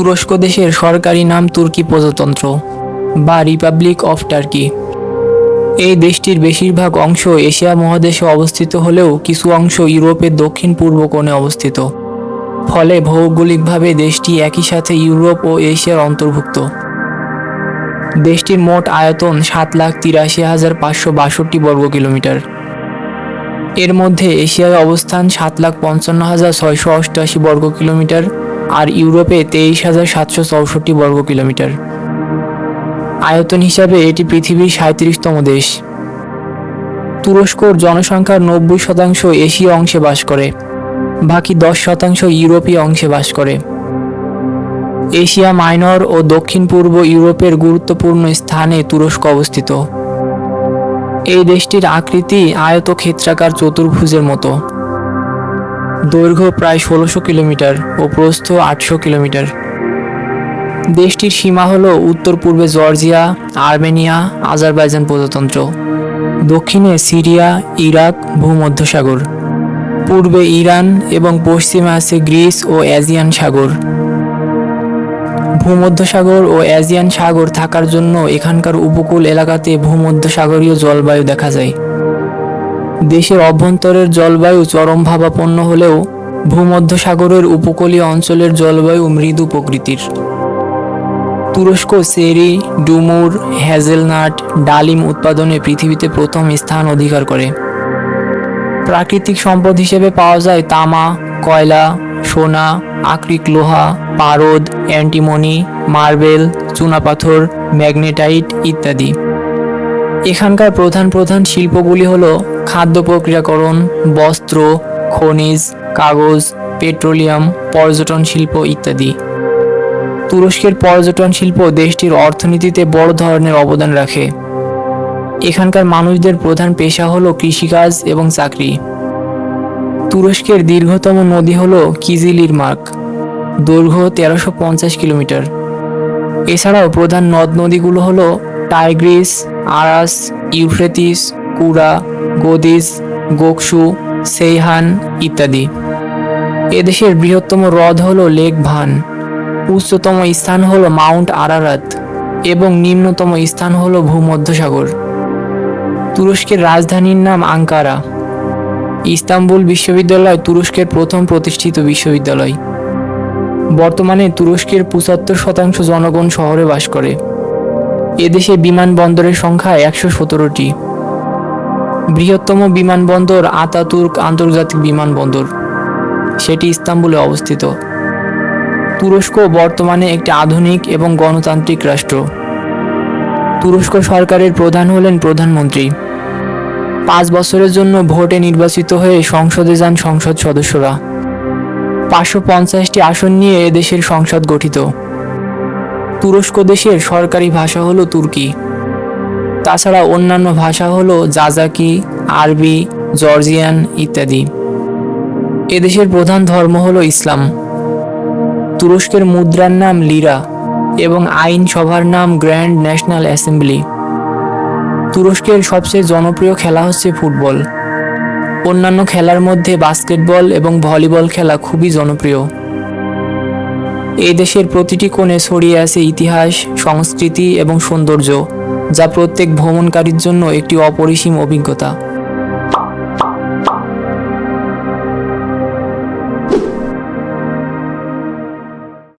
তুরস্ক দেশের সরকারি নাম তুর্কি প্রজাতন্ত্র, বা রিপাবলিক অফ টার্কি। এই দেশটির বেশিরভাগ অংশ এশিয়া মহাদেশে অবস্থিত হলেও কিছু অংশ ইউরোপের দক্ষিণ পূর্ব কোণে অবস্থিত। ফলে ভৌগোলিকভাবে দেশটি একই সাথে ইউরোপ ও এশিয়ার অন্তর্ভুক্ত। দেশটির মোট আয়তন সাত লাখ তিরাশি হাজার পাঁচশো বাষট্টি বর্গ কিলোমিটার। এর মধ্যে এশিয়ায় অবস্থান সাত লাখ পঞ্চান্ন হাজার ছয়শো অষ্টআশি বর্গ কিলোমিটার। আর ইউরোপে তেইশ হাজার সাতশো চৌষট্টি বর্গ কিলোমিটার আয়তন হিসাবে এটি পৃথিবীর সাঁত্রিশতম দেশ। তুরস্কর জনসংখ্যার নব্বই শতাংশ এশীয় অংশে বাস করে, বাকি দশ শতাংশ ইউরোপীয় অংশে বাস করে। এশিয়া মাইনর ও দক্ষিণ পূর্ব ইউরোপের গুরুত্বপূর্ণ স্থানে তুরস্ক অবস্থিত। এই দেশটির আকৃতি আয়তক্ষেত্রাকার চতুর্ভুজের মতো। দৈর্ঘ্য প্রায় ষোলোশো কিলোমিটার ও প্রস্থ আটশো কিলোমিটার। দেশটির সীমা হল উত্তর পূর্বে জর্জিয়া, আর্মেনিয়া, আজারবাইজান প্রজাতন্ত্র। দক্ষিণে সিরিয়া, ইরাক, ভূমধ্যসাগর। পূর্বে ইরান এবং পশ্চিমে আছে গ্রিস ও অ্যাজিয়ান সাগর। ভূমধ্যসাগর ও অ্যাজিয়ান সাগর থাকার জন্য এখানকার উপকূল এলাকাতে ভূমধ্যসাগরীয় জলবায়ু দেখা যায়। দেশের অভ্যন্তরের জলবায়ু চরমভাবাপন্ন হলেও ভূমধ্যসাগরের উপকূলীয় অঞ্চলের জলবায়ু মৃদু প্রকৃতির। তুরস্ক চেরি ডুমুর হ্যাজেলনাট ডালিম উৎপাদনে পৃথিবীতে প্রথম স্থান অধিকার করে। প্রাকৃতিক সম্পদ হিসেবে পাওয়া যায় তামা, কয়লা, সোনা, আকরিক লোহা, পারদ, অ্যান্টিমনি, মার্বেল, চুনাপাথর, ম্যাগনেটাইট ইত্যাদি। এখানকার প্রধান প্রধান শিল্পগুলি হল খাদ্য প্রক্রিয়াকরণ বস্ত্র, খনিজ, কাগজ, পেট্রোলিয়াম, পর্যটন শিল্প ইত্যাদি। তুরস্কের পর্যটন শিল্প দেশটির অর্থনীতিতে বড় ধরনের অবদান রাখে। এখানকার মানুষদের প্রধান পেশা হলো কৃষিকাজ এবং চাকরি। তুরস্কের দীর্ঘতম নদী হল কিজিলির মার্ক দৈর্ঘ্য তেরোশো পঞ্চাশ কিলোমিটার। এছাড়াও প্রধান নদ নদীগুলো হলো টাইগ্রিস, আরাস ইউফ্রেতিস কুরা গদিস, গোকসু, সেইহান ইত্যাদি। এদেশের বৃহত্তম হ্রদ হলো লেক ভান। উচ্চতম স্থান হলো মাউন্ট আরারাত এবং নিম্নতম স্থান হলো ভূমধ্যসাগর। তুরস্কের রাজধানীর নাম আঙ্কারা। ইস্তাম্বুল বিশ্ববিদ্যালয় তুরস্কের প্রথম প্রতিষ্ঠিত বিশ্ববিদ্যালয়। বর্তমানে তুরস্কের পঁচাত্তর শতাংশ জনগণ শহরে বাস করে। এদেশে বিমানবন্দরের সংখ্যা একশো সতেরোটি। বৃহত্তম বিমানবন্দর আতাতুর্ক আন্তর্জাতিক বিমানবন্দর। সেটি ইস্তাম্বুলে অবস্থিত। তুরস্ক বর্তমানে একটি আধুনিক এবং গণতান্ত্রিক রাষ্ট্র। তুরস্ক সরকারের প্রধান হলেন প্রধানমন্ত্রী। পাঁচ বছরের জন্য ভোটে নির্বাচিত হয়ে সংসদে যান সংসদ সদস্যরা। পাঁচশো পঞ্চাশটি আসন নিয়ে এদেশের সংসদ গঠিত। তুরস্ক দেশের সরকারি ভাষা হলো তুর্কি। তাছাড়া অন্যান্য ভাষা হলো জাজাকি, আরবি, জর্জিয়ান ইত্যাদি। এদেশের প্রধান ধর্ম হলো ইসলাম। তুরস্কের মুদ্রার নাম লিরা এবং আইন সভার নাম গ্র্যান্ড ন্যাশনাল অ্যাসেম্বলি। তুরস্কের সবচেয়ে জনপ্রিয় খেলা হচ্ছে ফুটবল। অন্যান্য খেলার মধ্যে বাস্কেটবল এবং ভলিবল খেলা খুবই জনপ্রিয়। এই দেশের প্রতিটি কোণে ছড়িয়ে আছে ইতিহাস, সংস্কৃতি এবং সৌন্দর্য। যা প্রত্যেক ভ্রমণকারীর জন্য একটি অপরিসীম অভিজ্ঞতা।